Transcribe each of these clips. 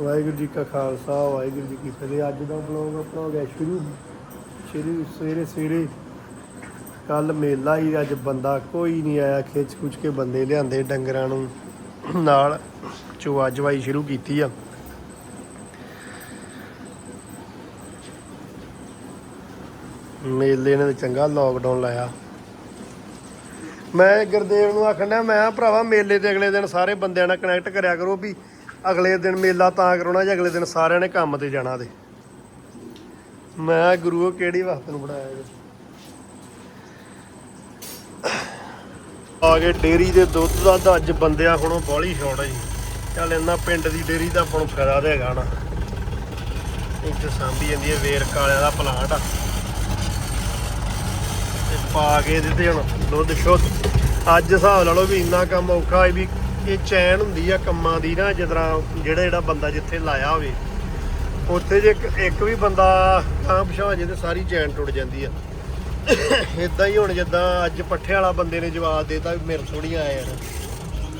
ਵਾਹਿਗੁਰੂ ਜੀ ਕਾ ਖਾਲਸਾ, ਵਾਹਿਗੁਰੂ ਜੀ ਕੀ ਫਤਿਹ। ਅੱਜ ਦਾ ਬਲੌਗ ਆਪਣਾ ਹੋ ਗਿਆ ਸ਼ੁਰੂ। ਸ਼ੁਰੂ, ਸਵੇਰੇ ਸਵੇਰੇ ਕੱਲ ਮੇਲਾ ਹੀ ਅੱਜ ਬੰਦਾ ਕੋਈ ਨਹੀਂ ਆਇਆ ਖਿੱਚ ਖੁੱਚ ਕੇ ਬੰਦੇ ਲਿਆਂਦੇ ਡੰਗਰਾਂ ਨੂੰ। ਨਾਲ ਚੁਆ ਚਵਾਈ ਸ਼ੁਰੂ ਕੀਤੀ ਆ। ਮੇਲੇ ਨੇ ਤਾਂ ਚੰਗਾ ਲੋਕਡਾਊਨ ਲਾਇਆ। ਮੈਂ ਗੁਰਦੇਵ ਨੂੰ ਆਖਣਾ ਮੈਂ ਭਰਾਵਾ, ਮੇਲੇ ਦੇ ਅਗਲੇ ਦਿਨ ਸਾਰੇ ਬੰਦਿਆਂ ਨਾਲ ਕਨੈਕਟ ਕਰਿਆ ਕਰੋ ਵੀ ਅਗਲੇ ਦਿਨ ਮੇਲਾ ਤਾਂ ਕਰਾਉਣਾ ਜੇ ਅਗਲੇ ਦਿਨ ਸਾਰਿਆਂ ਨੇ ਕੰਮ ਤੇ ਜਾਣਾ ਤੇ। ਮੈਂ ਗੁਰੂ ਕਿਹੜੀ ਵਕਤ ਨੂੰ ਬਣਾਇਆ ਇਹ ਆ ਗਏ ਡੇਰੀ ਦੇ ਦੁੱਧ ਦਾ ਤਾਂ ਅੱਜ ਬੰਦਿਆਂ ਕੋਲੋਂ ਬਾਹਲੀ ਛੋੜ ਜੀ। ਚੱਲ ਇਹਨਾਂ ਪਿੰਡ ਦੀ ਡੇਰੀ ਦਾ ਆਪਾਂ ਨੂੰ ਫਾਇਦਾ ਤਾਂ ਹੈਗਾ ਨਾ। ਇੱਥੇ ਸਾਂਭੀ ਜਾਂਦੀ ਹੈ ਵੇਰ ਕਾਲਿਆਂ ਦਾ ਪਲਾਂਟ ਆ। ਤੇ ਪਾ ਕੇ ਦਿੱਤੇ ਹੁਣ ਦੁੱਧ ਸ਼ੁੱਧ। ਅੱਜ ਹਿਸਾਬ ਲਾ ਲਓ ਵੀ ਇੰਨਾ ਕੰਮ ਔਖਾ ਹੈ ਵੀ ਇਹ ਚੈਨ ਹੁੰਦੀ ਆ ਕੰਮਾਂ ਦੀ ਨਾ ਜਿੱਦਾਂ ਜਿਹੜਾ ਜਿਹੜਾ ਬੰਦਾ ਜਿੱਥੇ ਲਾਇਆ ਹੋਵੇ, ਉੱਥੇ ਜੇ ਇੱਕ- ਵੀ ਬੰਦਾ ਕਾਂ ਪਛਾਣ ਜੇ ਤੇ ਸਾਰੀ ਚੈਨ ਟੁੱਟ ਜਾਂਦੀ ਆ। ਇਦਾਂ ਹੀ ਹੁਣ ਜਿੱਦਾਂ ਅੱਜ ਪੱਠੇ ਵਾਲਾ ਬੰਦੇ ਨੇ ਜਵਾਬ ਦੇਤਾ ਵੀ ਮੇਰੇ ਥੋੜੀਆਂ ਆਇਆ ਯਾਰ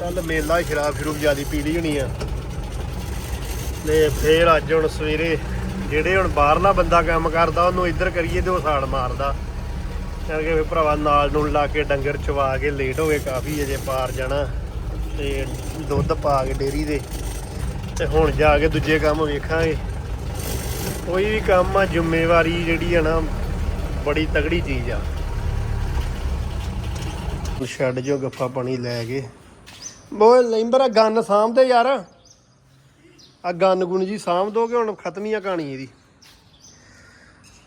ਕੱਲ ਮੇਲਾ ਹੀ ਸ਼ਰਾਬ ਸ਼ਰੂਬ ਜਿਆਦੀ ਪੀਲੀ ਹੋਣੀ ਆ। ਤੇ ਫੇਰ ਅੱਜ ਹੁਣ ਸਵੇਰੇ ਜਿਹੜੇ ਹੁਣ ਬਾਹਰਲਾ ਬੰਦਾ ਕੰਮ ਕਰਦਾ, ਉਹਨੂੰ ਇੱਧਰ ਕਰੀਏ ਤੇ ਉਹ ਸਾੜ ਮਾਰਦਾ। ਕਰਕੇ ਫਿਰ ਭਰਾਵਾ ਨਾਲ ਨੂੰ ਲਾ ਕੇ ਡੰਗਰ ਚਵਾ ਕੇ ਲੇਟ ਹੋ ਗਏ, ਕਾਫੀ ਅਜੇ ਪਾਰ ਜਾਣਾ। ਤੇ ਦੁੱਧ ਪਾ ਕੇ ਡੇਰੀ ਦੇ ਤੇ ਹੁਣ ਜਾ ਕੇ ਦੂਜੇ ਕੰਮ ਵੇਖਾਂਗੇ। ਕੋਈ ਵੀ ਕੰਮ ਆ, ਜ਼ਿੰਮੇਵਾਰੀ ਜਿਹੜੀ ਆ ਨਾ, ਬੜੀ ਤਗੜੀ ਚੀਜ਼ ਆ। ਛੱਡ ਜੋ ਗੱਫਾ ਪਾਣੀ ਲੈ ਕੇ। ਬੋਏ, ਲੈਂਬਰ ਆ, ਗੰਨ ਸਾਂਭਦੇ ਯਾਰ। ਆ ਗੰਨ ਗੁਣ ਜੀ ਸਾਂਭ ਦੋਗੇ, ਹੁਣ ਖਤਮ ਹੀ ਆ ਕਹਾਣੀ ਇਹਦੀ।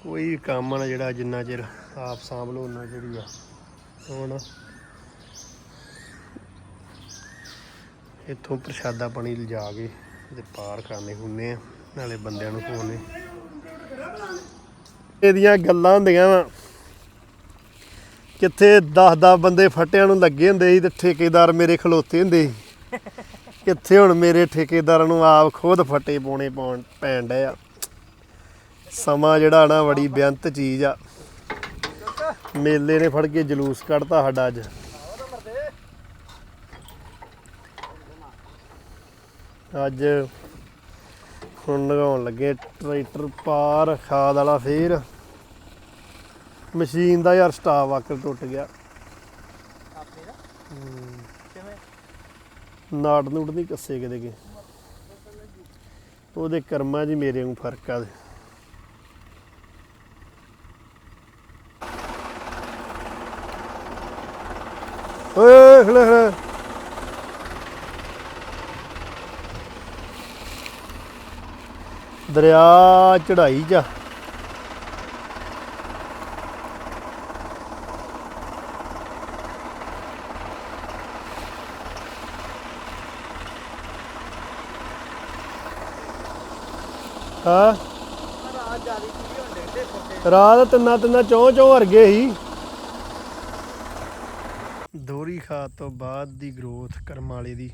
ਕੋਈ ਵੀ ਕੰਮ ਆ ਨਾ ਜਿਹੜਾ ਜਿੰਨਾ ਚਿਰ ਆਪ ਸਾਂਭ ਲਓ ਉਹਨਾਂ ਜਿਹੜੀ ਆ। ਹੁਣ ਇੱਥੋਂ ਪ੍ਰਸ਼ਾਦਾ ਪਾਣੀ ਲਿਜਾ ਕੇ ਤੇ ਪਾਰ ਕਰਨੇ ਹੁੰਨੇ ਆ, ਨਾਲੇ ਬੰਦਿਆਂ ਨੂੰ ਖਵਾਉਣੇ ਇਹਦੀਆਂ ਗੱਲਾਂ ਹੁੰਦੀਆਂ ਵਾ। ਕਿੱਥੇ 10-10 ਬੰਦੇ ਫਟਿਆਂ ਨੂੰ ਲੱਗੇ ਹੁੰਦੇ ਸੀ ਤੇ ਠੇਕੇਦਾਰ ਮੇਰੇ ਖਲੋਤੇ ਹੁੰਦੇ ਸੀ। ਕਿੱਥੇ ਹੁਣ ਮੇਰੇ ਠੇਕੇਦਾਰਾਂ ਨੂੰ ਆਪ ਖੁਦ ਫਟੇ ਪਾਉਣੇ ਪਾਉਣ ਪੈਣ ਡਏ ਆ। ਸਮਾਂ ਜਿਹੜਾ ਨਾ ਬੜੀ ਬੇਅੰਤ ਚੀਜ਼ ਆ। ਮੇਲੇ ਨੇ ਫੜ ਕੇ ਜਲੂਸ ਕੱਢਤਾ ਸਾਡਾ ਅੱਜ। ਅੱਜ ਹੁਣ ਲਗਾਉਣ ਲੱਗੇ ਟਰੈਕਟਰ ਪਾਰ, ਖਾਦ ਵਾਲਾ ਫੇਰ। ਮਸ਼ੀਨ ਦਾ ਯਾਰ ਸਟਾਪ ਵਾਕਰ ਟੁੱਟ ਗਿਆ। ਨਾੜ ਨੂੜ ਨਹੀਂ ਕੱਸੇ ਕਿਤੇ ਕੇ ਉਹਦੇ ਕਰਮਾਂ 'ਚ ਮੇਰੇ ਨੂੰ ਫ਼ਰਕ ਆ ਓਏ ਖਲੇ ਖਲੇ ਦਰਿਆ ਚੜਾਈ ਜਾ। ਹਾਂ। ਰਾਤ ਤਿੰਨਾ ਤਿੰਨਾ ਚੌਂ ਚੌਂ ਵਰਗੇ ਸੀ। ਦੋਰੀ ਖਾਦ ਤੋਂ ਬਾਅਦ ਦੀ ਗਰੋਥ ਕਰਮਾਲੇ ਦੀ।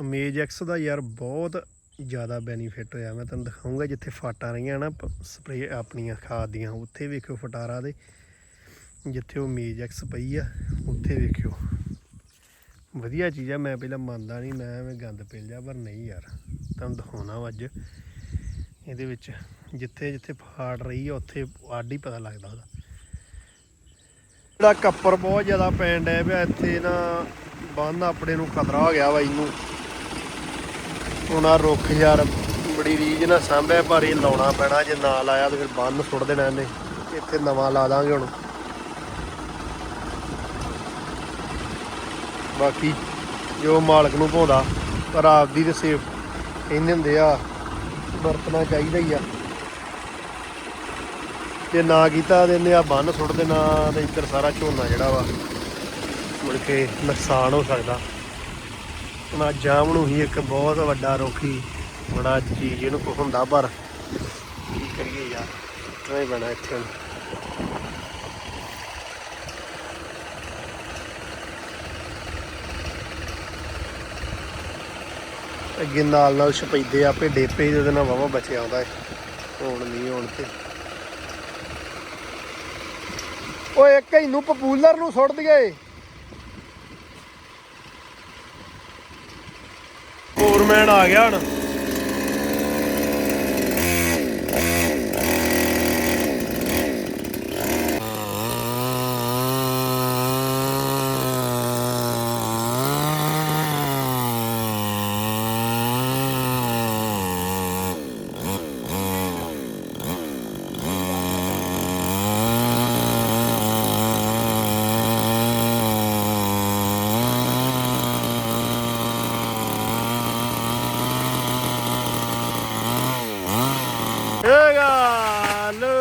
ਅਮੇਜ ਐਕਸ ਦਾ ਯਾਰ ਬਹੁਤ ਜ਼ਿਆਦਾ ਬੈਨੀਫਿਟ ਹੋਇਆ। ਮੈਂ ਤੁਹਾਨੂੰ ਦਿਖਾਉਂਗਾ ਜਿੱਥੇ ਫਾਟਾਂ ਰਹੀਆਂ ਨਾ ਸਪਰੇ ਆਪਣੀਆਂ ਖਾਦ ਦੀਆਂ। ਉੱਥੇ ਵੇਖਿਓ ਫਟਾਰਾ ਦੇ, ਜਿੱਥੇ ਉਹ ਮੇਜ ਐਕਸ ਪਈ ਆ, ਉੱਥੇ ਵੇਖਿਓ। ਵਧੀਆ ਚੀਜ਼ ਆ, ਮੈਂ ਪਹਿਲਾਂ ਮੰਨਦਾ ਨਹੀਂ ਮੈਂ ਐਵੇਂ ਗੰਦ ਪਿਲ ਲਿਆ, ਪਰ ਨਹੀਂ ਯਾਰ। ਤੁਹਾਨੂੰ ਦਿਖਾਉਣਾ ਵਾ ਅੱਜ। ਇਹਦੇ ਵਿੱਚ ਜਿੱਥੇ ਜਿੱਥੇ ਫਾੜ ਰਹੀ ਆ, ਉੱਥੇ ਆਡ ਹੀ ਪਤਾ ਲੱਗਦਾ ਉਹਦਾ। ਜਿਹੜਾ ਕੱਪਰ ਬਹੁਤ ਜ਼ਿਆਦਾ ਪੈਣ ਡਿਆ ਪਿਆ, ਇੱਥੇ ਨਾ ਬੰਨ ਆਪਣੇ ਨੂੰ ਖਤਰਾ ਹੋ ਗਿਆ ਵਾ ਇਹਨੂੰ। ਹੁਣ ਰੁੱਖ ਯਾਰ, ਬੜੀ ਰੀਝ ਨਾਲ ਸਾਂਭਿਆ, ਪਰ ਇਹ ਲਾਉਣਾ ਪੈਣਾ, ਜੇ ਨਾ ਲਾਇਆ ਤਾਂ ਫਿਰ ਬੰਨ ਸੁੱਟ ਦੇਣਾ ਇਹਨੇ। ਇੱਥੇ ਨਵਾਂ ਲਾ ਦਾਂਗੇ ਹੁਣ। ਬਾਕੀ ਜੋ ਮਾਲਕ ਨੂੰ ਭਾਉਂਦਾ ਪਰ ਆਪਦੀ ਤੇ ਸੇਫ ਕਹਿੰਦੇ ਹੁੰਦੇ ਆ, ਵਰਤਣਾ ਚਾਹੀਦਾ ਹੀ ਆ। ਜੇ ਨਾ ਕੀਤਾ ਤੇ ਇਹਨੇ ਆ ਬੰਨ ਸੁੱਟ ਦੇਣਾ ਤੇ ਇੱਧਰ ਸਾਰਾ ਝੋਨਾ ਜਿਹੜਾ ਵਾ, ਮੁੜ ਕੇ ਨੁਕਸਾਨ ਹੋ ਸਕਦਾ। ਨਾ ਜਾਮ ਨੂੰ ਹੀ ਇੱਕ ਬਹੁਤ ਵੱਡਾ ਰੋਖੀ ਬੜਾ ਚੀਜ਼ ਇਹਨੂੰ ਕੁਛ ਹੁੰਦਾ ਪਰ ਕੀ ਕਰੀਏ ਯਾਰ ਇਤਨਾ ਬਣਾ ਇੱਥੇ ਅੱਗੇ ਨਾਲ ਨਾਲ ਛਪੈਦੇ ਆਪੇ ਡੇਪੇ ਜਿਹਦੇ ਨਾਲ ਵਾਵਾ ਬਚਿਆ ਆਉਂਦਾ ਹੈ ਹੁਣ ਨਹੀਂ ਹੁਣ ਤੇ। ਓਏ ਇੱਕ ਨੂੰ ਪਪੂਲਰ ਨੂੰ ਸੁੱਟ ਦਈਏ। ਹੋਰ ਆ ਗਿਆ ਹੁਣ ਏਗਾ ਲੋ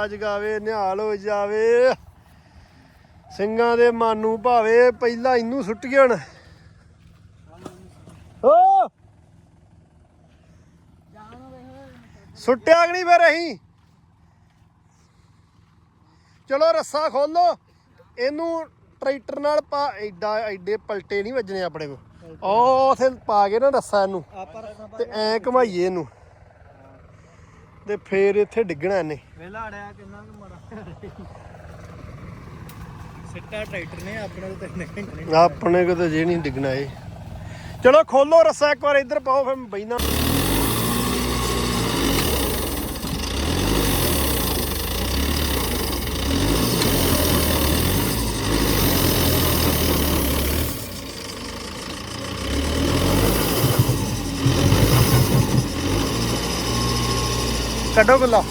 ਚਗਾਰਾ ਜਗਾਵੇ ਨਿਹਾਲ ਹੋ ਜਾਵੇ। ਸਿੰਘਾਂ ਦੇ ਮਨ ਨੂੰ ਭਾਵੇ ਪਹਿਲਾਂ ਇਹਨੂੰ ਸੁੱਟ ਗਿਆ ਹੁਣ। ਓ! ਸੁੱਟਿਆ ਕਿ ਨਹੀਂ ਫਿਰ ਅਸੀਂ? ਚਲੋ ਰੱਸਾ ਖੋਲੋ ਇਹਨੂੰ ਟਰੈਕਟਰ ਨਾਲ ਪਾ ਐਡਾ ਐਡੇ ਪਲਟੇ ਨਹੀਂ ਵੱਜਣੇ ਆਪਣੇ ਕੋ ਉਹ ਉਥੇ ਪਾ ਕੇ ਨਾ ਰੱਸਾ ਇਹਨੂੰ। ਤੇ ਐ ਘਮਾਈਏ ਇਹਨੂੰ। ਤੇ ਫੇਰ ਇੱਥੇ ਡਿੱਗਣਾ ਇਹਨੇ। ਵੇਲਾ ਅੜਿਆ ਕਿੰਨਾ ਕੁ ਮਾੜਾ। ਸਿੱਟਾ ਟਰੈਕਟਰ ਨੇ ਆਪਣੇ ਤੋਂ ਤਿੰਨ ਘੰਟੇ ਆਪਣੇ ਕੋ ਤਾਂ ਜੇ ਨਹੀਂ ਡਿੱਗਣਾ ਇਹ। ਚਲੋ ਖੋਲੋ ਰੱਸਾ ਇੱਕ ਵਾਰ ਇੱਧਰ ਪਾਓ ਫਿਰ ਮੈਂ ਬੈਨਾ ਕੱਢੋ ਗੁੱਲਾ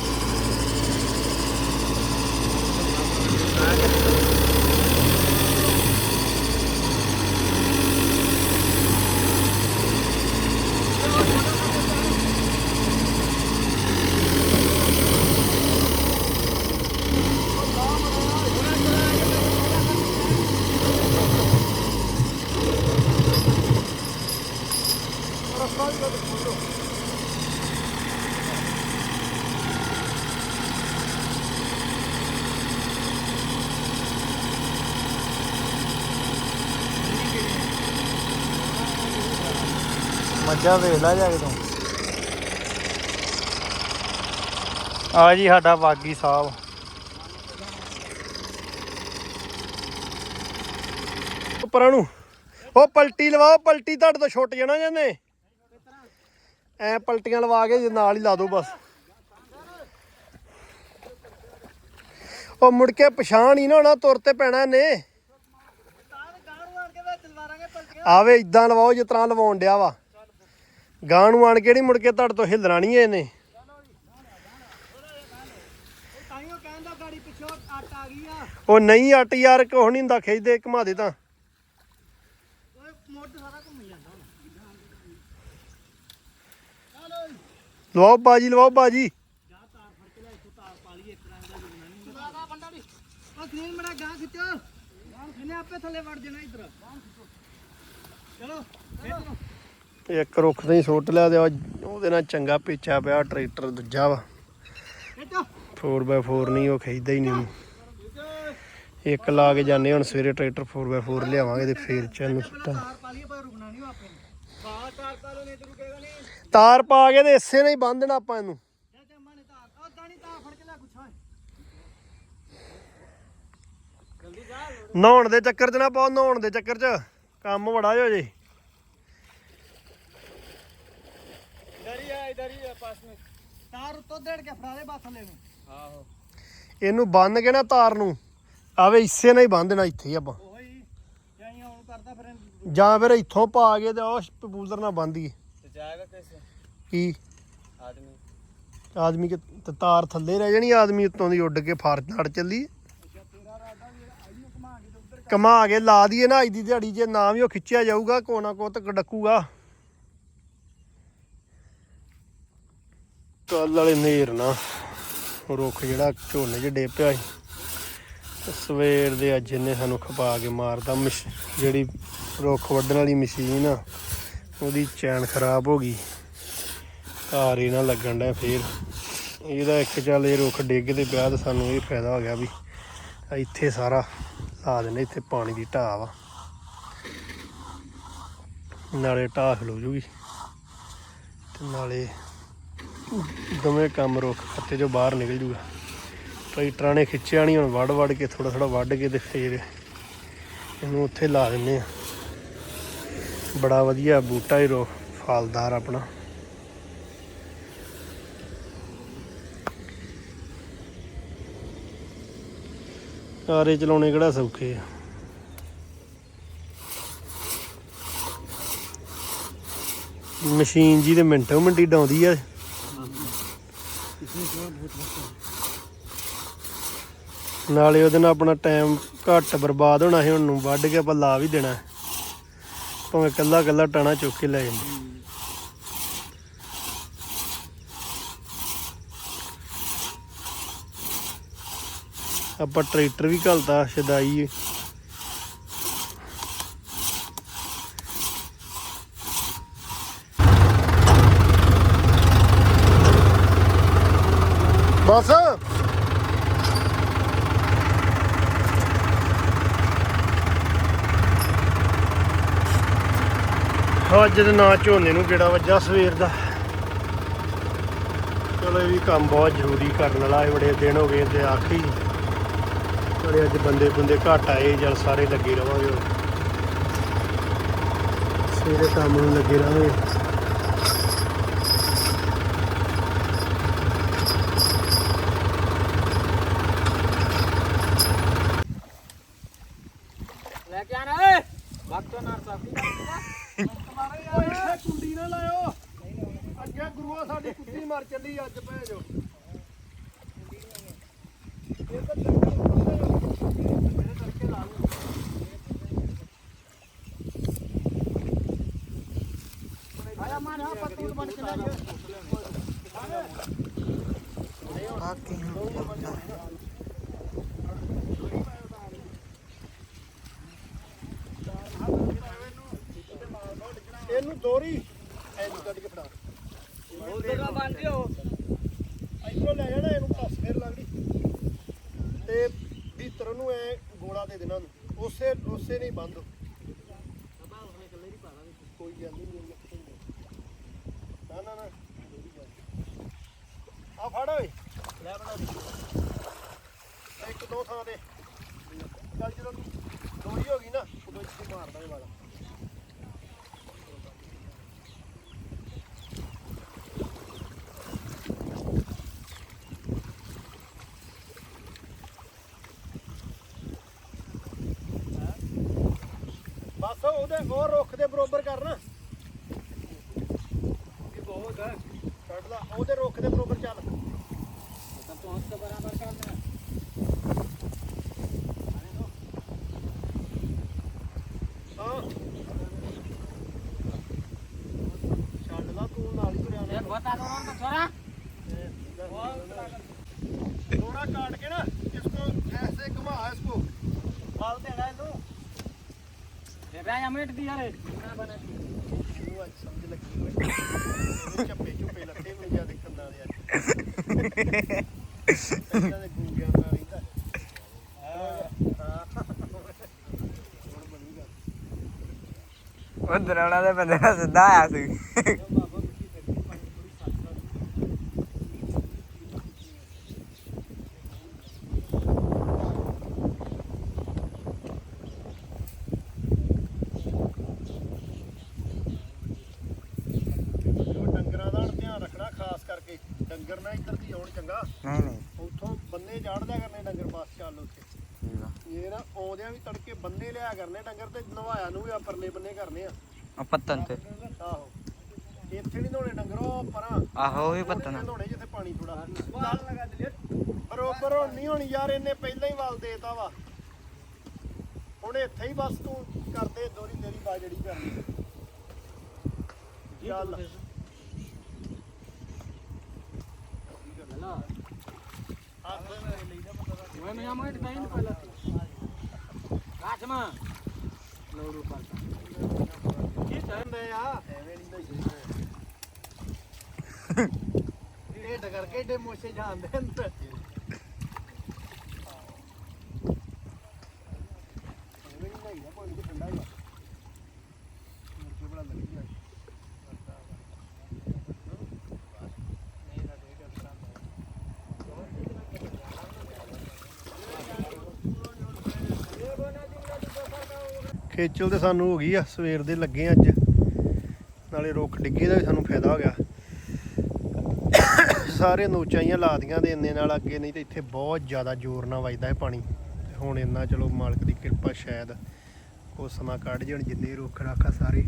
ਮੱਝਾਂ ਵੇਖ ਲੈ ਜਾ ਕੇ ਤੂੰ। ਆ ਜੀ ਸਾਡਾ ਬਾਗੀ ਸਾਹਿਬ। ਉੱਪਰਾਂ ਨੂੰ ਉਹ ਪਲਟੀ ਲਵਾਓ ਪਲਟੀ ਤੁਹਾਡੇ ਤੋਂ ਛੁੱਟ ਜਾਣਾ ਜਾਂਦੇ ਐ ਪਲਟੀਆਂ ਲਵਾ ਕੇ ਜੇ ਨਾਲ ਹੀ ਲਾ ਦਿਓ ਬਸ। ਉਹ ਮੁੜ ਕੇ ਪਛਾਣ ਹੀ ਨਾ ਹੋਣਾ, ਤੁਰ ਤੇ ਪੈਣਾ ਨੇ ਆਵੇ ਇਦਾਂ ਲਵਾਓ ਜਿਸ ਤਰ੍ਹਾਂ ਲਵਾਉਣ ਡਿਆ ਵਾ। ਗਾਂ ਨੂੰ ਆਣ ਕੇ ਮੁੜ ਕੇ ਤੁਹਾਡੇ ਤੋਂ ਹਿੱਲਣਾ ਨਹੀਂ ਇਹਨੇ। ਉਹ ਨਹੀਂ ਅੱਟ ਯਾਰ, ਕੁਛ ਨਹੀਂ ਹੁੰਦਾ, ਖਿੱਚਦੇ, ਘੁਮਾ ਦੇ ਤਾਂ। ਓਏ ਮੋਢ ਸਾਰਾ ਲਵਾਓ ਬਾਜੀ ਲਵਾਓ ਬਾਜੀ। ਗ੍ਰੀਨ ਮੜਾ ਗਾਂ ਖਿੱਚੋ। ਗਾਂ ਆਪੇ ਥੱਲੇ ਵੜ ਜਾਣਾ ਇੱਧਰ ਚਲੋ ਇੱਕ ਰੁੱਖ ਤੇ ਹੀ ਸੁੱਟ ਲਿਆ ਤੇ ਉਹਦੇ ਨਾਲ ਚੰਗਾ ਪੇਚਾ ਪਿਆ, ਟਰੈਕਟਰ ਦੂਜਾ ਵਾ। ਖਿੱਚੋ 4x4 ਨਹੀਂ, ਉਹ ਖਿੱਚਦਾ ਹੀ ਨਹੀਂ। ਉਹਨੂੰ। ਇੱਕ ਲਾ ਕੇ ਜਾਂਦੇ ਹੁਣ ਸਵੇਰੇ ਟਰੈਕਟਰ 4x4 ਲਿਆਵਾਂਗੇ ਤੇ ਫੇਰ ਚੈਨ ਸੁੱਟਾਂ। ਤਾਰ ਪਾ ਤੇ ਰੁਕੇਗਾ ਤਾਰ ਪਾ ਕੇ ਤੇ ਇਸੇ ਨਾਲ ਹੀ ਬੰਨ ਦੇਣਾ ਆਪਾਂ ਇਹਨੂੰ। ਨਹਾਉਣ ਦੇ ਚੱਕਰ 'ਚ ਨਾ ਪਾਓ, ਨਹਾਉਣ ਦੇ ਚੱਕਰ 'ਚ। ਕੰਮ ਬੜਾ ਹੋ ਜੇ। ਇਹਨੂੰ ਬੰਨ ਕੇ ਨਾ ਤਾਰ ਨੂੰ। ਆਵੇ ਇਸੇ ਨਾਲ ਹੀ ਬੰਨ ਦੇਣਾ ਇੱਥੇ ਆਪਾਂ। ਜਾਂ ਫਿਰ ਇੱਥੋਂ ਪਾ ਕੇ ਤੇ ਉਹ ਪਪੂਲਰ ਨਾਲ ਬੰਨ ਕੀ? ਆਦਮੀ। ਆਦਮੀ ਕੇ ਤਾਰ ਥੱਲੇ ਰਹਿ ਜਾਣੀ ਆਦਮੀ ਉੱਤੋਂ ਦੀ ਉੱਡ ਕੇ ਫਾਰਚ ਨਾਲ ਚੱਲੀ ਕਮਾ ਕੇ ਲਾ ਦਈਏ ਨਾ ਅੱਜ ਦੀ ਦਿਹਾੜੀ ਜੇ ਨਾ ਵੀ ਉਹ ਖਿੱਚਿਆ ਜਾਊਗਾ ਕੋਨਾ ਕੋ ਤੱਕ ਡੱਕੂਗਾ। ਕੱਲ ਵਾਲੇ ਨੇਰ ਨਾ, ਰੁੱਖ ਜਿਹੜਾ ਝੋਨੇ 'ਚ ਡਿੱਗ ਪਿਆ ਸੀ। ਸਵੇਰ ਦੇ ਅੱਜ ਇਹਨੇ ਸਾਨੂੰ ਖਪਾ ਕੇ ਮਾਰਦਾ ਮਸ਼- ਜਿਹੜੀ ਰੁੱਖ ਵੱਢਣ ਵਾਲੀ ਮਸ਼ੀਨ ਆ, ਉਹਦੀ ਚੈਨ ਖਰਾਬ ਹੋ ਗਈ। ਧਾਰ ਹੀ ਨਾ ਲੱਗਣ ਦਾ ਫੇਰ। ਇਹਦਾ ਇੱਕ ਚੱਲ ਇਹ ਰੁੱਖ ਡਿੱਗ ਤੇ ਪਿਆ ਤੇ ਸਾਨੂੰ ਇਹ ਫਾਇਦਾ ਹੋ ਗਿਆ ਵੀ ਇੱਥੇ ਸਾਰਾ ਲਾ ਦਿੰਦੇ, ਇੱਥੇ ਪਾਣੀ ਦੀ ਢਾਹ ਵਾ ਨਾਲੇ ਢਾਹ ਖਲੋ ਜੂਗੀ। ਤੇ ਨਾਲੇ ਦਵੇਂ ਕੰਮ ਰੁੱਖ ਖੱਤੇ ਚੋਂ ਬਾਹਰ ਨਿਕਲ ਜੂਗਾ। ਟਰੈਕਟਰਾਂ ਨੇ ਖਿੱਚਿਆ ਨਹੀਂ ਹੁਣ ਵੱਢ ਵੱਢ ਕੇ ਥੋੜਾ ਥੋੜਾ ਵੱਢ ਕੇ ਤੇ ਫੇਰ ਇਹਨੂੰ ਉੱਥੇ ਲਾ ਦਿੰਦੇ ਆ। ਬੜਾ ਵਧੀਆ ਬੂਟਾ ਹੀ ਰੋ, ਫਲਦਾਰ ਆਪਣਾ। ਆਰੇ ਚਲਾਉਣੇ ਕਿਹੜਾ ਸੌਖੇ ਆ। ਮਸ਼ੀਨ ਜੀ ਤੇ ਮਿੰਟੋ ਮਿੰਟੀ ਡਾਉਂਦੀ ਆ। ਨਾਲੇ ਉਹਦੇ ਨਾਲ ਆਪਣਾ ਟਾਈਮ ਘੱਟ ਬਰਬਾਦ ਹੋਣਾ ਸੀ, ਹੁਣ ਨੂੰ ਵੱਢ ਕੇ ਆਪਾਂ ਲਾ ਵੀ ਦੇਣਾ। ਭਾਵੇਂ ਕੱਲਾ ਕੱਲਾ ਟਾਣਾ ਚੁੱਕ ਕੇ ਲੈ ਜਾਂਦੇ ਆਪਾਂ ਟਰੈਕਟਰ ਵੀ ਘਲਤਾ ਸ਼ਦਾਈ ਬਸ ਅੱਜ ਦੇ ਨਾ ਝੋਨੇ ਨੂੰ ਗੇੜਾ ਵੱਜਾ ਸਵੇਰ ਦਾ। ਚਲੋ ਇਹ ਵੀ ਕੰਮ ਬਹੁਤ ਜ਼ਰੂਰੀ ਕਰਨ ਵਾਲਾ ਹੈ ਬੜੇ ਦਿਨ ਹੋ ਗਏ ਤੇ ਆਖੀ ਬੜੇ ਅੱਜ ਬੰਦੇ ਬੰਦੇ ਘੱਟ ਆਏ ਜਦ ਸਾਰੇ ਲੱਗੇ ਰਵਾਂਗੇ। ਹੁਣ। ਸਵੇਰੇ ਕੰਮ ਨੂੰ ਲੱਗੇ ਰਹਾਂਗੇ ਲੈ ਕੇ ਆਣਾ ਓਏ ਵਕਤ ਨਾਲ ਸਾਫੀ ਓਏ ਕੁੰਡੀ ਨਾ ਲਾਇਓ ਅੱਗੇ ਗੁਰੂਆ ਸਾਡੀ ਕੁੱਤੀ ਮਰ ਚੱਲੀ ਅੱਜ ਭੈ ਜੋ ਇਹ ਤਾਂ ਡੰਗਰ ਉੱਪਰ ਮੇਰੇ ਤੜਕੇ ਲਾ ਲਓ ਆਇਆ ਮਾਰ ਆ ਪੱਤੂ ਬਣ ਕੇ ਲੈ ਇਹਨੂੰ ਦੋਰੀ। ਐਨੂੰ ਕੱਢ ਕੇ ਫੜਾ। ਉਧਰ ਬੰਦ ਦਿਓ ਇੱਥੋਂ ਲੈ ਜਾਣਾ ਇਹਨੂੰ ਪਾਸ ਫੇਰ ਲੱਗਦੀ ਤੇ ਭੀਤਰ ਨੂੰ ਐ ਗੋਲਾ ਦੇ ਦੇਣਾ ਉਹਨੂੰ। ਉਸੇ ਉਸੇ ਨਹੀਂ ਬੰਦ ਕੋਈ ਗੱਲ ਨਹੀਂ ਨਾ ਨਾ ਨਾ ਆ ਫੜ ਓਏ ਲੈ ਬਣਾ ਦੇ ਇੱਕ ਦੋ ਥਾਂ ਤੇ ਚੱਲ ਜਦੋਂ ਦੋਰੀ ਹੋ ਗਈ ਨਾ ਉਦੋਂ ਇੱਥੇ ਮਾਰ ਦਾਂਗੇ ਵਾਲਾ ਬਸ ਉਹਦੇ ਉਹ ਰੁੱਖ ਦੇ ਬਰੋਬਰ ਕਰਨਾ। ਇਹ ਬਹੁਤ ਹੈ। ਛੱਡ ਉਹਦੇ ਰੁੱਖ ਦੇ ਬਰੋਬਰ ਚੱਲ। ਛੱਡ ਲਾ ਤੂੰ ਥੋੜਾ ਕਾਟ ਕੇ ਨਾ ਇਸ ਕੋ ਐਸੇ ਘੁਮਾ ਇਸ ਕੋ ਫਲ ਦੇਣਾ ਇਹਨੂੰ। ਬਹਿ ਜਾ ਮਿੰਟ ਉਹ ਅੱਜ ਦੇ ਬੰਦੇ ਦਾ ਸਿੱਧਾ ਆਇਆ ਸੀ। ਪੱਤਨ ਤੇ। ਆਹੋ। ਇੱਥੇ ਨਹੀਂ ਧੋਣੇ ਡੰਗਰੋ ਪਰਾਂ। ਆਹੋ ਉਹ ਵੀ ਪੱਤਨ ਧੋਣੇ ਜਿੱਥੇ ਪਾਣੀ ਥੋੜਾ ਬਰੋਬਰ ਨਹੀਂ ਹੋਣੀ ਯਾਰ ਇਹਨੇ ਪਹਿਲਾਂ ਹੀ ਵਾਲ ਦੇਤਾ ਵਾ। ਹੁਣ ਇੱਥੇ ਹੀ ਬਸ ਤੂੰ ਕਰਦੇ ਦੋਰੀ ਤੇਰੀ ਬਾ ਜਿਹੜੀ ਕਰਨੀ। ਚੱਲ। ਮੈਂ ਮੈਂ ਆਮਾ ਟਾਈਮ ਪਹਿਲਾਂ ਕਾਚਮਾ ਲੋਰੂ ਪਾਲਤਾ ਕੀ ਚੰਦੇ ਆ? ਐਵੇਂ ਨਹੀਂ ਨਸ਼ੇ ਢੇਡ ਕਰਕੇ ਢੇ ਮੋਸ਼ੇ ਜਾਂਦੇ ਅੰਦਰ ਖੇਚਲ ਤੇ ਸਾਨੂੰ ਹੋ ਗਈ ਆ, ਸਵੇਰ ਦੇ ਲੱਗੇ ਅੱਜ। ਨਾਲੇ ਰੁੱਖ ਡਿੱਗੇ ਦਾ ਵੀ ਸਾਨੂੰ ਫਾਇਦਾ ਹੋ ਗਿਆ। ਸਾਰੇ ਨੋਚਾਈਆਂ ਲਾਦੀਆਂ ਦੇ ਇੰਨੇ ਨਾਲ ਅੱਗੇ ਨਹੀਂ ਤੇ ਇੱਥੇ ਬਹੁਤ ਜ਼ਿਆਦਾ ਜ਼ੋਰ ਨਾਲ ਵੱਜਦਾ ਹੈ ਪਾਣੀ। ਤੇ ਹੁਣ ਇੰਨਾ ਚਲੋ ਮਾਲਕ ਦੀ ਕਿਰਪਾ ਸ਼ਾਇਦ ਉਹ ਸਮਾਂ ਕੱਢ ਜਾਣ, ਜਿੰਨੇ ਰੁੱਖ ਰਾਖਾ ਸਾਰੇ।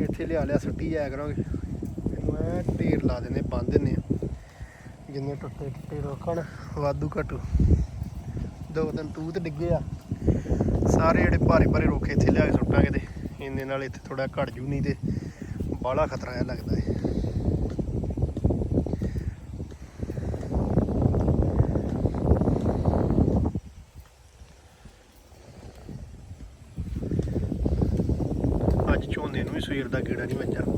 ਇੱਥੇ ਲਿਆ ਲਿਆ ਸੁੱਟੀ ਜਾਇਆ ਕਰਾਂਗੇ। ਇਹਨੂੰ ਐ ਢੇਰ ਲਾ ਦਿੰਦੇ ਬੰਨ ਦਿੰਦੇ ਆ। ਜਿੰਨੇ ਟੁੱਟੇ ਟੁੱਟੇ ਰੁੱਖ ਹਨ, ਵਾਧੂ ਘਟੂ। ਦੋ ਦਿਨ ਤੂਤ ਡਿੱਗੇ ਆ। ਸਾਰੇ ਜਿਹੜੇ ਭਾਰੇ ਭਾਰੇ ਰੁੱਖ ਇੱਥੇ ਲਿਆ ਕੇ ਸੁੱਟਾਂਗੇ ਤੇ ਇੰਨੇ ਨਾਲ ਇੱਥੇ ਥੋੜਾ ਘਟ ਜੂ ਨਹੀਂ ਤੇ ਬਾਹਲਾ ਖਤਰਾ ਜਿਹਾ ਲੱਗਦਾ ਹੈ ਅੱਜ ਝੋਨੇ ਨੂੰ ਵੀ ਸਵੇਰ ਦਾ ਗੇੜਾ ਨਹੀਂ ਵੱਜਾ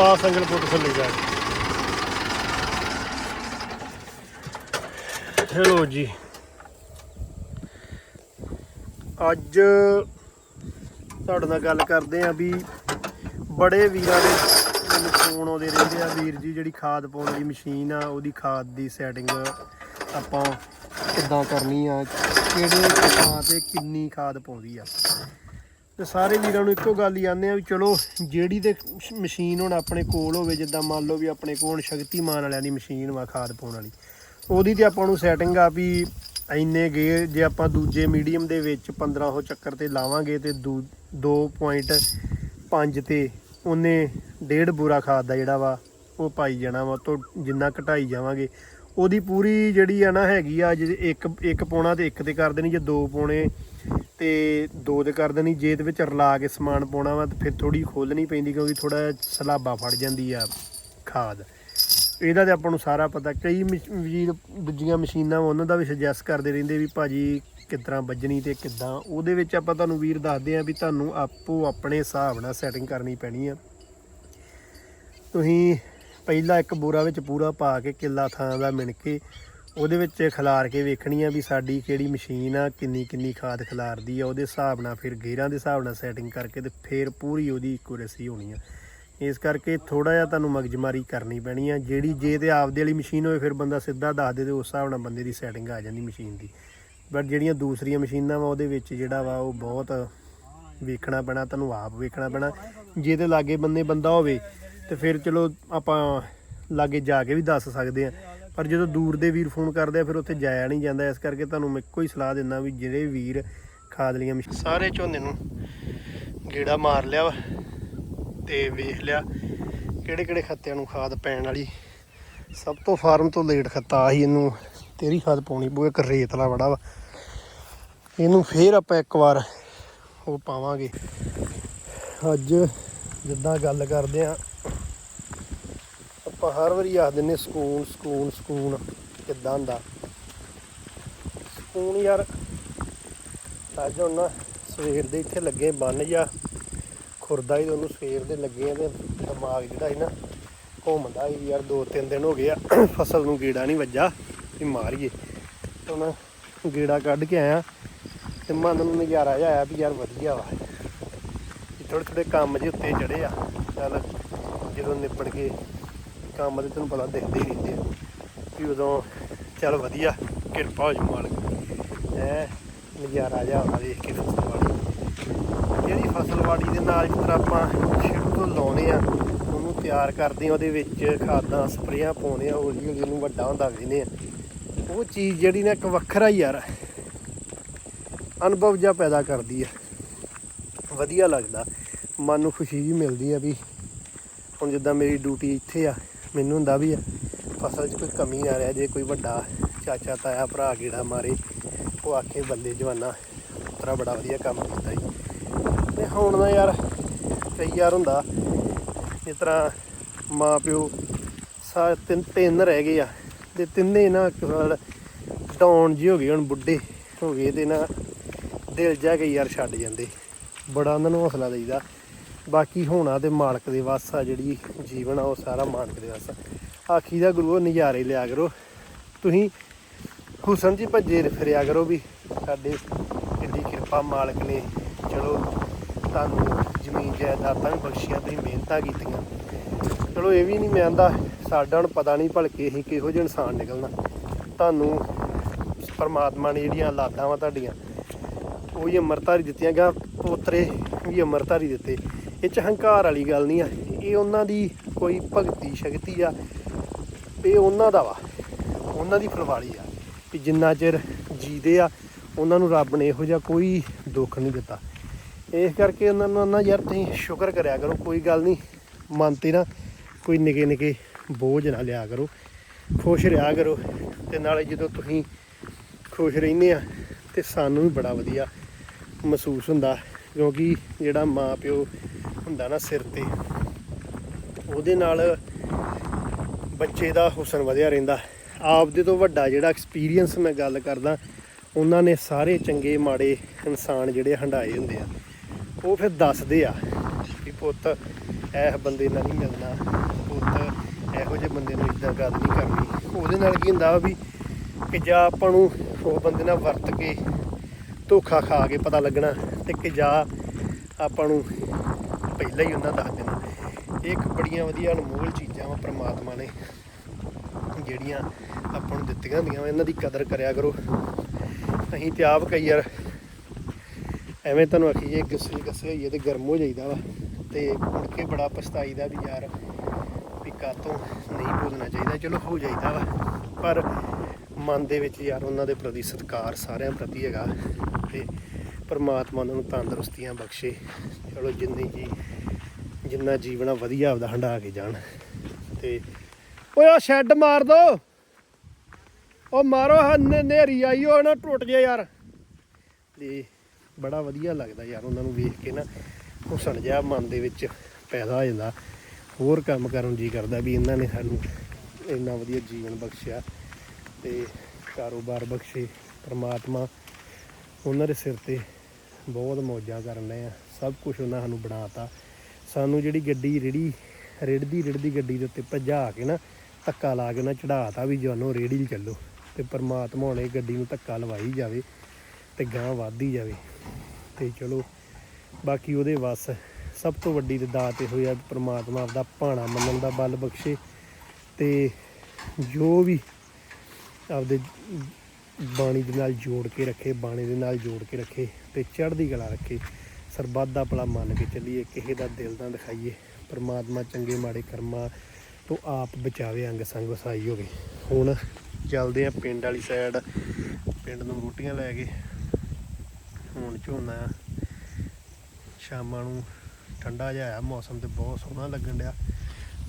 ਪਾ ਸੰਗਲ ਪੁੱਟ ਥੱਲੇ ਜਾ ਕੇ। ਹੈਲੋ ਜੀ। ਅੱਜ ਤੁਹਾਡੇ ਨਾਲ ਗੱਲ ਕਰਦੇ ਆਂ ਵੀ ਬੜੇ ਵੀਰਾਂ ਦੇ ਮੈਨੂੰ ਫੋਨ ਆਉਂਦੇ ਰਹਿੰਦੇ ਆ। ਵੀਰ ਜੀ ਜਿਹੜੀ ਖਾਦ ਪਾਉਣ ਦੀ ਮਸ਼ੀਨ ਆ, ਉਹਦੀ ਖਾਦ ਦੀ ਸੈਟਿੰਗ ਆਪਾਂ ਕਿੱਦਾਂ ਕਰਨੀ ਆ, ਕਿਹੜੇ ਥਾਂ ਤੇ ਕਿੰਨੀ ਖਾਦ ਪਾਉਂਦੀ ਆ। ਤੇ ਸਾਰੇ ਵੀਰਾਂ ਨੂੰ ਇੱਕੋ ਗੱਲ ਹੀ ਆਨੇ ਆ ਵੀ ਚਲੋ ਜਿਹੜੀ ਤੇ ਸ਼- ਮਸ਼ੀਨ ਹੁਣ ਆਪਣੇ ਕੋਲ ਹੋਵੇ, ਜਿੱਦਾਂ ਮੰਨ ਲਓ ਵੀ ਆਪਣੇ ਕੋਲ ਹੁਣ ਸ਼ਕਤੀਮਾਨ ਵਾਲਿਆਂ ਦੀ ਮਸ਼ੀਨ ਵਾ ਖਾਦ ਪਾਉਣ ਵਾਲੀ, ਉਹਦੀ ਤੇ ਆਪਾਂ ਨੂੰ ਸੈਟਿੰਗ ਆ ਵੀ ਇੰਨੇ ਗੇਅਰ ਜੇ ਆਪਾਂ ਦੂਜੇ ਮੀਡੀਅਮ ਦੇ ਵਿੱਚ 1500 ਚੱਕਰ ਤੇ ਲਾਵਾਂਗੇ ਤੇ 2.5 ਤੇ ਉਹਨੇ ਡੇਢ ਬੂਰਾ ਖਾਦ ਦਾ ਜਿਹੜਾ ਵਾ ਉਹ ਪਾਈ ਜਾਣਾ ਵਾ ਤੋਂ ਜਿੰਨਾ ਘਟਾਈ ਜਾਵਾਂਗੇ। ਉਹਦੀ ਪੂਰੀ ਜਿਹੜੀ ਆ ਨਾ ਹੈਗੀ ਆ, ਜੇ ਇੱਕ ਇੱਕ ਪਾਉਣਾ ਤੇ ਇੱਕ ਤੇ ਕਰ ਦੇਣੀ, ਜੇ ਦੋ ਪਾਉਣੇ ਤੇ ਦੋ ਤੇ ਕਰ ਦੇਣੀ, ਜੇ ਇਹਦੇ ਵਿੱਚ ਰਲਾ ਕੇ ਸਮਾਨ ਪਾਉਣਾ ਵਾ ਤੇ ਫਿਰ ਥੋੜੀ ਖੋਲਣੀ ਪੈਂਦੀ ਕਿਉਂਕਿ ਥੋੜਾ ਸਲਾਬਾ ਫੜ ਜਾਂਦੀ ਆ ਖਾਦ। ਇਹਦਾ ਤੇ ਆਪਾਂ ਨੂੰ ਸਾਰਾ ਪਤਾ, ਕਈ ਮਸ਼- ਵੀਰ ਦੂਜੀਆਂ ਮਸ਼ੀਨਾਂ ਵਾ ਉਹਨਾਂ ਦਾ ਵੀ ਸੁਜੈਸਟ ਕਰਦੇ ਰਹਿੰਦੇ ਵੀ ਭਾਜੀ ਕਿੱਦਾਂ ਵੱਜਣੀ ਤੇ ਕਿੱਦਾਂ। ਉਹਦੇ ਵਿੱਚ ਆਪਾਂ ਤੁਹਾਨੂੰ ਵੀਰ ਦੱਸਦੇ ਆ ਵੀ ਤੁਹਾਨੂੰ ਆਪੋ ਆਪਣੇ ਹਿਸਾਬ ਨਾਲ ਸੈਟਿੰਗ ਕਰਨੀ ਪੈਣੀ ਆ। ਤੁਸੀਂ ਪਹਿਲਾਂ ਇੱਕ ਬੋਰਾ ਵਿੱਚ ਪੂਰਾ ਪਾ ਕੇ ਕਿੱਲਾ ਥਾਂ ਦਾ ਮਿਣ ਕੇ ਉਹਦੇ ਵਿੱਚ ਖਿਲਾਰ ਕੇ ਵੇਖਣੀ ਆ ਵੀ ਸਾਡੀ ਕਿਹੜੀ ਮਸ਼ੀਨ ਆ, ਕਿੰਨੀ ਕਿੰਨੀ ਖਾਦ ਖਿਲਾਰਦੀ ਆ, ਉਹਦੇ ਹਿਸਾਬ ਨਾਲ ਫਿਰ ਗੇਅਰਾਂ ਦੇ ਹਿਸਾਬ ਨਾਲ ਸੈਟਿੰਗ ਕਰਕੇ ਤੇ ਫਿਰ ਪੂਰੀ ਉਹਦੀ ਇਕੁਰੇਸੀ ਹੋਣੀ ਆ। ਇਸ ਕਰਕੇ ਥੋੜਾ ਜਿਹਾ ਤੁਹਾਨੂੰ ਮਗਜਮਾਰੀ ਕਰਨੀ ਪੈਣੀ ਆ, ਜਿਹੜੀ ਜੇ ਤੇ ਆਪਦੇ ਵਾਲੀ ਮਸ਼ੀਨ ਹੋਵੇ, ਫਿਰ ਬੰਦਾ ਸਿੱਧਾ ਦੱਸ ਦੇ ਤੇ ਉਸ ਹਿਸਾਬ ਨਾਲ ਬੰਦੇ ਦੀ ਸੈਟਿੰਗ ਆ ਜਾਂਦੀ ਮਸ਼ੀਨ ਦੀ। ਬਟ ਜਿਹੜੀਆਂ ਦੂਸਰੀਆਂ ਮਸ਼ੀਨਾਂ ਵਾ, ਉਹਦੇ ਵਿੱਚ ਜਿਹੜਾ ਵਾ, ਉਹ ਬਹੁਤ ਵੇਖਣਾ ਪੈਣਾ, ਤੁਹਾਨੂੰ ਆਪ ਵੇਖਣਾ ਪੈਣਾ। ਜੇ ਤੇ ਲਾਗੇ ਬੰਦੇ, ਬੰਦਾ ਹੋਵੇ ਤੇ ਫਿਰ ਚਲੋ ਆਪਾਂ ਲਾਗੇ ਜਾ ਕੇ ਵੀ ਦੱਸ ਸਕਦੇ ਆ। ਪਰ ਜਦੋਂ ਦੂਰ ਦੇ ਵੀਰ ਫੋਨ ਕਰਦੇ ਆ, ਫਿਰ ਉੱਥੇ ਜਾਇਆ ਨਹੀਂ ਜਾਂਦਾ। ਇਸ ਕਰਕੇ ਤੁਹਾਨੂੰ ਮੈਂ ਇੱਕੋ ਹੀ ਸਲਾਹ ਦਿੰਦਾ ਵੀ ਜਿਹੜੇ ਵੀਰ ਖਾਦ ਲੀਆਂ ਮਸ਼ੀ- ਸਾਰੇ ਝੋਨੇ ਨੂੰ ਗੇੜਾ ਮਾਰ ਲਿਆ ਵਾ ਤੇ ਵੇਖ ਲਿਆ ਕਿਹੜੇ ਕਿਹੜੇ ਖੱਤਿਆਂ ਨੂੰ ਖਾਦ ਪੈਣ ਵਾਲੀ। ਸਭ ਤੋਂ ਫਾਰਮ ਤੋਂ ਲੇਟ ਖੱਤਾ ਆਹੀ ਇਹਨੂੰ, ਤੇਰੀ ਖਾਦ ਪਾਉਣੀ ਪਊ, ਇੱਕ ਰੇਤਲਾ ਬੜਾ ਵਾ। ਇਹਨੂੰ ਫੇਰ ਆਪਾਂ ਇੱਕ ਵਾਰ ਉਹ ਪਾਵਾਂਗੇ। ਅੱਜ ਜਿੱਦਾਂ ਗੱਲ ਕਰਦੇ ਆ ਆਪਾਂ ਹਰ ਵਾਰੀ ਆਖ ਦਿੰਨੇ ਸਕੂਨ ਸਕੂਨ ਸਕੂਨ, ਕਿੱਦਾਂ ਹੁੰਦਾ। ਸਕੂਨ ਯਾਰ, ਅੱਜ ਹੁਣ ਨਾ ਸਵੇਰ ਦੇ ਇੱਥੇ ਲੱਗੇ ਬੰਨ ਜਾ ਖੁਰਦਾ ਹੀ ਉਹਨੂੰ ਸਵੇਰ ਦੇ ਲੱਗੇ ਆ ਤੇ ਦਿਮਾਗ ਜਿਹੜਾ ਸੀ ਨਾ ਘੁੰਮਦਾ ਸੀ, ਯਾਰ ਦੋ ਤਿੰਨ ਦਿਨ ਹੋ ਗਏ ਆ, ਫਸਲ ਨੂੰ ਗੇੜਾ ਨਹੀਂ ਵੱਜਾ ਵੀ ਮਾਰੀਏ। ਤੇ ਹੁਣ ਗੇੜਾ ਕੱਢ ਕੇ ਆਇਆ ਤੇ ਮਨ ਨੂੰ ਨਜ਼ਾਰਾ ਜਿਹਾ ਆਇਆ ਵੀ ਯਾਰ ਵਧੀਆ ਵਾ। ਥੋੜੇ ਥੋੜੇ ਕੰਮ ਜੇ ਉੱਤੇ ਚੜੇ ਆ, ਚੱਲ ਜਦੋਂ ਨਿਪੜ ਕੇ ਕੰਮ 'ਤੇ ਤੁਹਾਨੂੰ ਪਤਾ ਦੇਖਦੇ ਹੀ ਰਹਿੰਦੇ ਆ ਵੀ ਉਦੋਂ ਚੱਲ ਵਧੀਆ, ਕਿਰਪਾ ਹੋ ਜੂ ਮਾਲਕ ਐ ਨਜ਼ਾਰਾ ਜਿਹਾ ਆਉਂਦਾ ਦੇਖ ਕੇ ਫਸਲ ਵਾੜੀ ਜਿਹੜੀ ਫਸਲ ਵਾੜੀ ਦੇ ਨਾਲ ਜਿਸ ਤਰ੍ਹਾਂ ਆਪਾਂ ਸ਼ੁਰੂ ਤੋਂ ਲਾਉਨੇ ਆ, ਉਹਨੂੰ ਤਿਆਰ ਕਰਦੇ ਆ, ਉਹਦੇ ਵਿੱਚ ਖਾਦਾਂ, ਸਪਰੇਆਂ ਪਾਉਂਦੇ ਆ ਹੌਲੀ ਹੌਲੀ ਉਹਨੂੰ ਵੱਡਾ ਹੁੰਦਾ ਵੇਨੇ ਆ। ਉਹ ਚੀਜ਼ ਜਿਹੜੀ ਨਾ ਇੱਕ ਵੱਖਰਾ ਹੀ ਯਾਰ, ਅਨੁਭਵ ਜਿਹਾ ਪੈਦਾ ਕਰਦੀ ਆ। ਵਧੀਆ ਲੱਗਦਾ। ਮਨ ਨੂੰ ਖੁਸ਼ੀ ਵੀ ਮਿਲਦੀ ਆ ਵੀ ਹੁਣ ਜਿੱਦਾਂ ਮੇਰੀ ਡਿਊਟੀ ਇੱਥੇ ਆ ਮੈਨੂੰ ਹੁੰਦਾ ਵੀ ਫਸਲ 'ਚ ਕੋਈ ਕਮੀ ਨਾ ਰਹਿ, ਜੇ ਕੋਈ ਵੱਡਾ ਚਾਚਾ, ਤਾਇਆ, ਭਰਾ ਗੇੜਾ ਮਾਰੇ, ਉਹ ਆਖੇ ਬੱਲੇ ਜਵਾਨਾ ਤਰਾ ਬੜਾ ਵਧੀਆ ਕੰਮ ਕੀਤਾ ਜੀ। ਤੇ ਹੁਣ ਨਾ ਯਾਰ ਕਈ ਯਾਰ ਹੁੰਦਾ ਇਸ ਤਰ੍ਹਾਂ ਮਾਂ ਪਿਓ ਸਾ, ਤਿੰਨ ਤਿੰਨ ਰਹਿ ਗਏ ਆ, ਤੇ ਤਿੰਨੇ ਨਾ ਡਾਊਨ ਜੀ ਹੋ ਗਏ, ਹੁਣ ਬੁੱਢੇ ਹੋ ਗਏ, ਤੇ ਨਾ ਦਿਲ ਜਾ ਕੇ ਯਾਰ ਛੱਡ ਜਾਂਦੇ। ਬੜਾ ਉਹਨਾਂ ਨੂੰ ਹੌਸਲਾ ਦੇਈਦਾ। ਬਾਕੀ ਹੋਣਾ ਤੇ ਮਾਲਕ ਦੇ ਵਾਸ ਆ ਜਿਹੜੀ ਜੀਵਨ ਆ, ਉਹ ਸਾਰਾ ਮਾਲਕ ਦੇ ਵਾਸ ਆ। ਆਖੀ ਦਾ ਗੁਰੂ ਨਜ਼ਾਰੇ ਲਿਆ ਕਰੋ। ਤੁਸੀਂ ਹੁਸਨ ਜੀ ਭੱਜੇ ਫਿਰਿਆ ਕਰੋ ਵੀ ਸਾਡੇ ਕਿੰਨੀ ਕਿਰਪਾ ਮਾਲਕ ਨੇ, ਚਲੋ ਤੁਹਾਨੂੰ ਜ਼ਮੀਨ ਜਾਇਦਾਦਾਂ ਵੀ ਬਖਸ਼ੀਆਂ, ਤੁਸੀਂ ਮਿਹਨਤਾਂ ਕੀਤੀਆਂ। ਚਲੋ ਇਹ ਵੀ ਨਹੀਂ ਮੈਂ ਆਂਦਾ, ਸਾਡਾ ਹੁਣ ਪਤਾ ਨਹੀਂ ਭਲਕੇ ਅਸੀਂ ਕਿਹੋ ਜਿਹੇ ਇਨਸਾਨ ਨਿਕਲਣਾ। ਤੁਹਾਨੂੰ ਪਰਮਾਤਮਾ ਨੇ ਜਿਹੜੀਆਂ ਲਾਦਾਂ ਵਾ ਤੁਹਾਡੀਆਂ, ਉਹ ਹੀ ਅਮਰਤਾਰੀ ਦਿੱਤੀਆਂ ਗਾ ਪੋਤਰੇ ਵੀ ਅਮਰਤਾਰੀ ਦਿੱਤੇ। ਇਹ ਚ ਹੰਕਾਰ ਵਾਲੀ ਗੱਲ ਨਹੀਂ ਆ। ਇਹ ਉਹਨਾਂ ਦੀ ਕੋਈ ਭਗਤੀ ਸ਼ਕਤੀ ਆ। ਇਹ ਉਹਨਾਂ ਦਾ ਵਾ। ਉਹਨਾਂ ਦੀ ਫਰਵਾਲੀ ਆ। ਵੀ ਜਿੰਨਾ ਚਿਰ ਜੀਦੇ ਆ, ਉਹਨਾਂ ਨੂੰ ਰੱਬ ਨੇ ਇਹੋ ਜਿਹਾ ਕੋਈ ਦੁੱਖ ਨਹੀਂ ਦਿੱਤਾ। ਇਸ ਕਰਕੇ ਉਹਨਾਂ ਨੂੰ ਨਾ ਯਾਰ ਤੁਸੀਂ ਸ਼ੁਕਰ ਕਰਿਆ ਕਰੋ, ਕੋਈ ਗੱਲ ਨਹੀਂ। ਮਨ ਤੇ ਨਾ ਕੋਈ ਨਿਕੇ ਨਿਕੇ ਬੋਝ ਨਾ ਲਿਆ ਕਰੋ। ਖੁਸ਼ ਰਿਹਾ ਕਰੋ। ਤੇ ਨਾਲੇ ਜਦੋਂ ਤੁਸੀਂ ਖੁਸ਼ ਰਹਿੰਦੇ ਆ, ਤੇ ਸਾਨੂੰ ਵੀ ਬੜਾ ਵਧੀਆ ਮਹਿਸੂਸ ਹੁੰਦਾ। ਕਿਉਂਕਿ ਜਿਹੜਾ ਮਾਂ ਪਿਓ ਹੁੰਦਾ ਨਾ ਸਿਰ ਤੇ। ਉਹਦੇ ਨਾਲ ਬੱਚੇ ਦਾ ਹੁਸਨ ਵਧਿਆ ਰਹਿੰਦਾ। ਆਪਦੇ ਤੋਂ ਵੱਡਾ ਜਿਹੜਾ ਐਕਸਪੀਰੀਅੰਸ ਮੈਂ ਗੱਲ ਕਰਦਾ, ਉਹਨਾਂ ਨੇ ਸਾਰੇ ਚੰਗੇ, ਮਾੜੇ ਇਨਸਾਨ ਜਿਹੜੇ ਹੰਡਾਏ ਹੁੰਦੇ ਆ। ਉਹ ਫਿਰ ਦੱਸਦੇ ਆ ਵੀ ਪੁੱਤ, ਇਹ ਬੰਦੇ ਨਾਲ ਨਹੀਂ ਮਿਲਣਾ। ਪੁੱਤ, ਇਹੋ ਜਿਹੇ ਬੰਦੇ ਨੂੰ ਇਦਾਂ ਗੱਲ ਨਹੀਂ ਕਰਨੀ। ਉਹਦੇ ਨਾਲ ਕੀ ਹੁੰਦਾ ਵੀ ਕਿ ਜਾਂ ਆਪਾਂ ਨੂੰ ਉਹ ਬੰਦੇ ਨਾਲ ਵਰਤ ਕੇ ਧੋਖਾ ਖਾ ਕੇ ਪਤਾ ਲੱਗਣਾ ਤੇ ਕਿ ਜਾਂ ਆਪਾਂ ਨੂੰ ਪਹਿਲਾਂ ਹੀ ਉਹਨਾਂ ਦੱਸ ਦੇਣਾ। ਇਹ ਇੱਕ ਬੜੀਆਂ ਵਧੀਆ ਅਨਮੋਲ ਚੀਜ਼ਾਂ ਵਾ ਪ੍ਰਮਾਤਮਾ ਨੇ, ਜਿਹੜੀਆਂ ਆਪਾਂ ਨੂੰ ਦਿੱਤੀਆਂ ਹੁੰਦੀਆਂ ਵਾ, ਇਹਨਾਂ ਦੀ ਕਦਰ ਕਰਿਆ ਕਰੋ। ਅਸੀਂ ਤੇ ਆਪ ਕਈ ਯਾਰ ਐਵੇਂ ਤੁਹਾਨੂੰ ਆਖੀਏ, ਗੁੱਸੇ ਗੱਸੇ ਹੋਈਏ ਤੇ ਗਰਮ ਹੋ ਜਾਈਦਾ ਵਾ। ਤੇ ਮੁੜ ਕੇ ਬੜਾ ਪਛਤਾਈਦਾ ਵੀ ਯਾਰ ਵੀ ਕਾਤੋਂ ਨਹੀਂ ਬੋਲਣਾ ਚਾਹੀਦਾ। ਚਲੋ ਹੋ ਜਾਈਦਾ ਵਾ, ਪਰ ਮਨ ਦੇ ਵਿੱਚ ਯਾਰ ਉਹਨਾਂ ਦੇ ਪ੍ਰਤੀ ਸਤਿਕਾਰ ਸਾਰਿਆਂ ਪ੍ਰਤੀ ਹੈਗਾ। ਤੇ ਪਰਮਾਤਮਾ ਉਹਨਾਂ ਨੂੰ ਤੰਦਰੁਸਤੀਆਂ ਬਖਸ਼ੇ। ਚਲੋ ਜਿੰਨੀ ਜੀ, ਜਿੰਨਾ ਜੀਵਨਾ ਵਧੀਆ ਆਪਦਾ ਹੰਡਾ ਕੇ ਜਾਣ। ਤੇ ਓਏ ਆ ਸ਼ੈੱਡ ਮਾਰ ਦੋ। ਉਹ ਮਾਰੋ ਹੰਨੇ ਨੇਰੀ ਆਈ, ਉਹ ਨਾ ਟੁੱਟ ਜੇ ਯਾਰ। ਤੇ ਬੜਾ ਵਧੀਆ ਲੱਗਦਾ ਯਾਰ ਉਹਨਾਂ ਨੂੰ ਵੇਖ ਕੇ ਨਾ। ਹੁਸਨ ਜਿਹਾ ਮਨ ਦੇ ਵਿੱਚ ਪੈਦਾ ਹੋ ਜਾਂਦਾ। ਹੋਰ ਕੰਮ ਕਰਨ ਨੂੰ ਜੀ ਕਰਦਾ ਵੀ ਇਹਨਾਂ ਨੇ ਸਾਨੂੰ ਇੰਨਾ ਵਧੀਆ ਜੀਵਨ ਬਖਸ਼ਿਆ। ਤੇ ਕਾਰੋਬਾਰ ਬਖਸ਼ੇ, ਪਰਮਾਤਮਾ ਉਹਨਾਂ ਦੇ ਸਿਰ ਤੇ ਬਹੁਤ ਮੌਜਾਂ ਕਰਨ ਰਹੇ ਆ। ਸਭ ਕੁਝ ਉਹਨਾਂ ਸਾਨੂੰ ਬਣਾਤਾ। ਸਾਨੂੰ ਜਿਹੜੀ ਗੱਡੀ ਰੇੜੀ, ਰੇੜਦੀ ਰੇੜਦੀ ਗੱਡੀ ਦੇ ਉੱਤੇ ਭਜਾ ਕੇ ਨਾ ਧੱਕਾ ਲਾ ਕੇ ਨਾ ਚੜਾਤਾ ਵੀ ਜਾਨੋ ਰੇੜੀ ਚੱਲੋ। ਤੇ ਪਰਮਾਤਮਾ ਹੁਣੇ ਗੱਡੀ ਨੂੰ ਧੱਕਾ ਲਵਾਈ ਜਾਵੇ ਤੇ ਗਾਂ ਵੱਧਦੀ ਜਾਵੇ। ਤੇ ਚਲੋ, ਬਾਕੀ ਉਹਦੇ ਵੱਸ ਸਭ ਤੋਂ ਵੱਡੀ ਤੇ ਦਾਤ ਇਹ ਹੋਇਆ ਪ੍ਰਮਾਤਮਾ ਆਪਦਾ ਭਾਣਾ ਮੰਨਣ ਦਾ ਬਲ ਬਖਸ਼ੇ ਤੇ ਜੋ ਵੀ ਆਪਦੇ ਬਾਣੀ ਦੇ ਨਾਲ ਜੋੜ ਕੇ ਰੱਖੇ, ਬਾਣੀ ਦੇ ਨਾਲ ਜੋੜ ਕੇ ਰੱਖੇ। ਤੇ ਚੜ੍ਹਦੀ ਕਲਾ ਰੱਖੇ। ਸਰਬੱਤ ਦਾ ਭਲਾ ਮੰਨ ਕੇ ਚੱਲੀਏ, ਕਿਸੇ ਦਾ ਦਿਲ ਨਾ ਦਿਖਾਈਏ। ਪਰਮਾਤਮਾ ਚੰਗੇ ਮਾੜੇ ਕਰਮਾਂ ਤੋਂ ਆਪ ਬਚਾਵੇ ਅੰਗ ਸੰਗ ਵਸਾਈ ਹੋਵੇ। ਹੁਣ ਚੱਲਦੇ ਆ ਪਿੰਡ ਵਾਲੀ ਸਾਈਡ ਪਿੰਡ ਨੂੰ ਰੋਟੀਆਂ ਲੈ ਕੇ ਹੁਣ ਝੋਨਾ ਸ਼ਾਮਾਂ ਨੂੰ ਠੰਡਾ ਜਿਹਾ ਆ ਮੌਸਮ ਤੇ ਬਹੁਤ ਸੋਹਣਾ ਲੱਗਣ ਡਿਆ।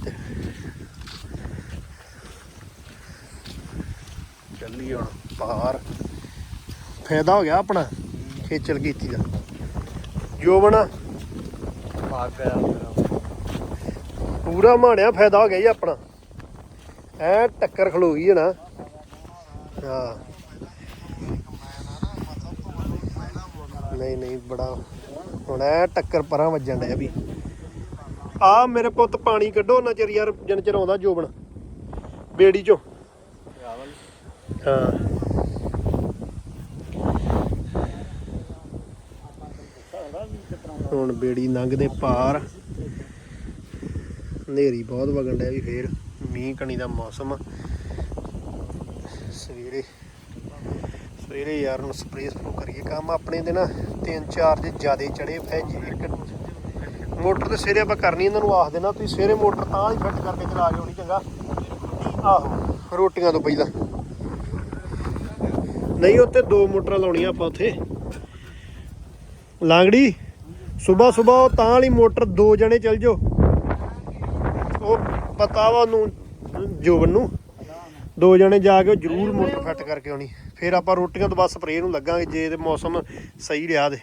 ਤੇ ਚੱਲੀ ਹੁਣ ਬਾਹਰ ਫਾਇਦਾ ਹੋ ਗਿਆ ਆਪਣਾ? ਖੇਚਲ ਕੀਤੀ ਦਾ ਜੋ ਬਣਾ ਮਾਰ ਪਿਆ ਪੂਰਾ ਮਾਣਿਆ ਫਾਇਦਾ ਹੋ ਗਿਆ ਜੀ ਆਪਣਾ। ਐ ਟੱਕਰ ਖਲੋ ਗਈ ਹੈ ਨਾ। ਹਾਂ। ਨਹੀਂ ਨਹੀਂ ਬੜਾ ਹੁਣ ਐ ਟੱਕਰ ਪਰਾਂ ਵੱਜਣ ਡਿਆ ਵੀ। ਆ ਮੇਰੇ ਪੁੱਤ ਪਾਣੀ ਕੱਢੋ ਨਾ ਚਿਰ ਯਾਰ ਜਿੰਨ ਚਿਰ ਆਉਂਦਾ ਜੋਬਣ ਬੇੜੀ ਚੋਂ। ਹਾਂ। ਹੁਣ ਬੇੜੀ ਲੰਘਦੇ ਪਾਰ। ਹਨੇਰੀ ਬਹੁਤ ਵਗਣ ਡਿਆ ਵੀ ਫੇਰ ਮੀਂਹ ਕਣੀ ਦਾ ਮੌਸਮ। ਸਵੇਰੇ ਸਵੇਰੇ ਯਾਰ ਨੂੰ ਸਪਰੇਅ ਸਪਰੂ ਕਰੀਏ ਕੰਮ। ਆਪਣੇ ਦੇ ਨਾ ਤਿੰਨ ਚਾਰ ਦੇ ਜਿਆਦੇ ਚੜੇ ਪਏ ਜੀ ਇੱਕ ਮੋਟਰ ਤੇ ਸਵੇਰੇ ਆਪਾਂ ਕਰਨੀ ਇਹਨਾਂ ਨੂੰ ਆਖ ਦੇਣਾ। ਤੁਸੀਂ ਸਵੇਰੇ ਮੋਟਰ ਤਾਂ ਹੀ ਫਿੱਟ ਕਰਕੇ ਚਲਾ ਕੇ ਆਉਣੀ ਚੰਗਾ। ਆਹੋ, ਰੋਟੀਆਂ ਤੋਂ ਪਹਿਲਾਂ। ਨਹੀਂ ਉੱਤੇ ਦੋ ਮੋਟਰਾਂ ਲਾਉਣੀਆਂ ਆਪਾਂ ਉੱਥੇ। ਲਾਂਗੜੀ ਸਵੇਰ ਸਵੇਰ ਤਾਂ ਵਾਲੀ ਮੋਟਰ ਦੋ ਜਣੇ ਚੱਲ ਜਾਓ। ਉਹ ਪਤਾ ਵਾ ਉਹਨੂੰ, ਜੋਬਨ ਨੂੰ। ਦੋ ਜਣੇ ਜਾ ਕੇ ਉਹ ਜ਼ਰੂਰ ਮੋਟਰ ਫਿੱਟ ਕਰਕੇ ਆਉਣੀ। ਫਿਰ ਆਪਾਂ ਰੋਟੀਆਂ ਤੋਂ ਬਸ ਸਪਰੇਅ ਨੂੰ ਲੱਗਾਂਗੇ ਜੇ ਤੇ ਮੌਸਮ ਸਹੀ ਰਿਹਾ ਦੇ